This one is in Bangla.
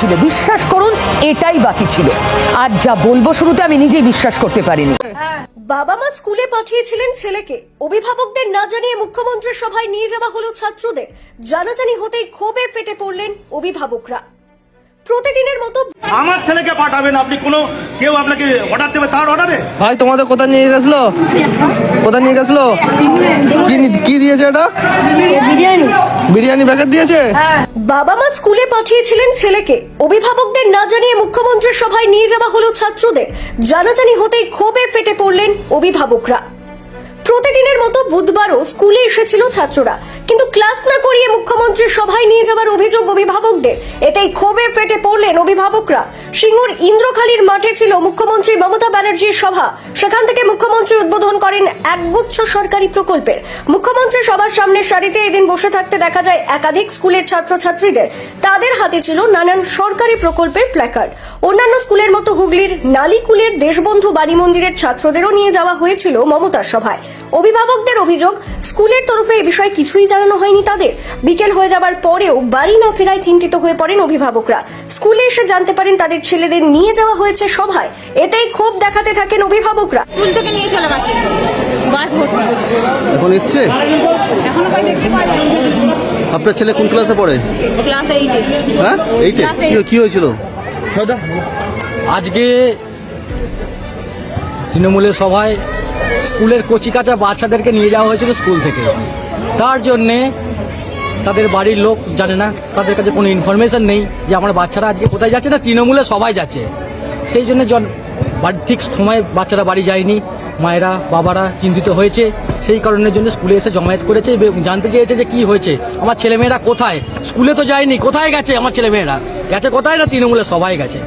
ছিল বিশ্বাস করুন, এটাই বাকি ছিল। আর যা বলব শুরুতে আমি নিজেই বিশ্বাস করতে পারিনি। বাবা মা স্কুলে পাঠিয়েছিলেন ছেলেকে। অভিভাবকদের না জানিয়ে মুখ্যমন্ত্রীর সভায় নিয়ে যাওয়া হলো ছাত্রদের। জানাজানি হতেই ক্ষোভে ফেটে পড়লেন অভিভাবকরা। প্রতিদিনের মতো আমার ছেলেকে পাঠাবেন আপনি কোনো কেউ আপনাকে অর্ডার দেবে তার অর্ডারে ভাই তোমাদের কোথায় নিয়ে গেছিল? কোথায় নিয়ে গেছিল? কি কি দিয়েছে এটা? বিরিয়ানি। প্যাকেট দিয়েছে? বাবা মা স্কুলে পাঠিয়েছিলেন ছেলেকে। অভিভাবকদের না জানিয়ে মুখ্যমন্ত্রীর সভায় নিয়ে যাওয়া হলো ছাত্রদের। জানাজানি হতেই ক্ষোভে ফেটে পড়লেন অভিভাবকরা। প্রতিদিনের মতো বুধবারও স্কুলে এসেছিল ছাত্ররা। কিন্তু ক্লাস না করিয়ে মুখ্যমন্ত্রীর সভায় নিয়ে যাওয়ার অভিযোগ অভিভাবকদের। এতেই ক্ষোভে ফেটে পড়লেন অভিভাবকরা। সিঙ্গুর ইন্দ্রখালীর মাঠে ছিল মুখ্যমন্ত্রী মমতা ব্যানার্জির সভা। সেখান থেকে মুখ্যমন্ত্রী উদ্বোধন করেন একগুচ্ছ সরকারি প্রকল্পের। মুখ্যমন্ত্রী সবার সামনের সারিতে এদিন বসে থাকতে দেখা যায় একাধিক স্কুলের ছাত্রছাত্রীদের। তাদের হাতে ছিল নানান সরকারি প্রকল্পের প্ল্যাকার্ড অন্যান্য স্কুলের মতো হুগলির নালিকুলের দেশবন্ধু বাড়ি মন্দিরের ছাত্রদেরও নিয়ে যাওয়া হয়েছিল মমতার সভায়। অভিভাবকদের অভিযোগ স্কুলের তরফে এ বিষয়ে কিছুই জানানো হয়নি তাদের। বিকেল হয়ে যাবার পরেও বাড়ি না ফেরায় চিন্তিত হয়ে পড়েন অভিভাবকরা। স্কুলে এসে জানতে পারেন তাদের ছেলেদের নিয়ে যাওয়া হয়েছে সভায়। এতেই ক্ষোভ দেখাতে থাকেন অভিভাবকরা। স্কুল থেকে নিয়ে চলে গেছে। বাস ভর্তি এখন এসছে? এখনও পাই দেখতে আপনার ছেলে কোন ক্লাসে পড়ে? ক্লাস এইটে হ্যাঁ? এইটে Class কি- কি হয়েছিল? আজকে তৃণমূলের সভায় স্কুলের কচিকাচা বাচ্চাদেরকে নিয়ে যাওয়া হয়েছিল স্কুল থেকে। তার জন্যে তাদের বাড়ির লোক জানে না, তাদের কাছে কোনো ইনফরমেশন নেই যে আমার বাচ্চারা আজকে কোথায় যাচ্ছে না, তৃণমূলে সবাই যাচ্ছে। সেই জন্য জন ঠিক সময় বাচ্চারা বাড়ি যায়নি। মায়েরা, বাবারা চিন্তিত হয়েছে। সেই কারণের জন্য স্কুলে এসে জমায়েত করেছে জানতে চেয়েছে যে কি হয়েছে। আমার ছেলেমেয়েরা কোথায়? স্কুলে তো যায়নি, কোথায় গেছে আমার ছেলেমেয়েরা? গেছে কোথায় না তৃণমূলে সবাই গেছে?